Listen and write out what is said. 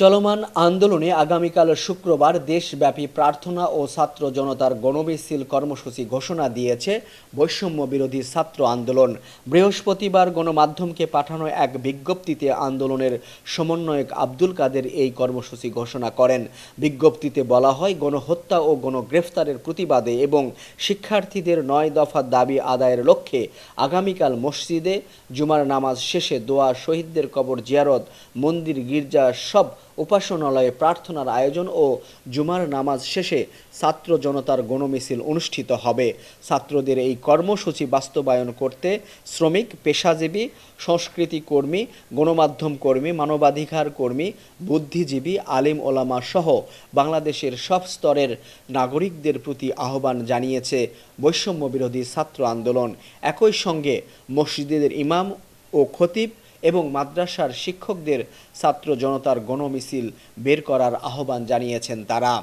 চলমান আন্দোলনে আগামীকাল শুক্রবার দেশব্যাপী প্রার্থনা ও ছাত্র জনতার গণমিছিল কর্মসূচি ঘোষণা দিয়েছে বৈষম্য বিরোধী ছাত্র আন্দোলন। বৃহস্পতিবার গণমাধ্যমকে পাঠানো এক বিজ্ঞপ্তিতে আন্দোলনের সমন্বয়ক আব্দুল কাদের এই কর্মসূচি ঘোষণা করেন। বিজ্ঞপ্তিতে বলা হয়, গণহত্যা ও গণগ্রেফতারের প্রতিবাদে এবং শিক্ষার্থীদের নয় দফা দাবি আদায়ের লক্ষ্যে আগামীকাল মসজিদে জুমার নামাজ শেষে দোয়া, শহীদদের কবর জিয়ারত, মন্দির, গির্জা সব উপাসনালয়ে প্রার্থনার আয়োজন ও জুমার নামাজ শেষে ছাত্র জনতার গণমিছিল অনুষ্ঠিত হবে। ছাত্রদের এই কর্মসূচি বাস্তবায়ন করতে শ্রমিক, পেশাজীবী, সংস্কৃতি কর্মী, গণমাধ্যম কর্মী, মানবাধিকার কর্মী, বুদ্ধিজীবী, আলিম ওলামা সহ বাংলাদেশের সব স্তরের নাগরিকদের প্রতি আহ্বান জানিয়েছে বৈষম্য বিরোধী ছাত্র আন্দোলন। একই সঙ্গে মসজিদের ইমাম ও খতিব এবং মাদ্রাসার শিক্ষকদের ছাত্র জনতার গণমিছিল বের করার আহ্বান জানিয়েছেন তারা।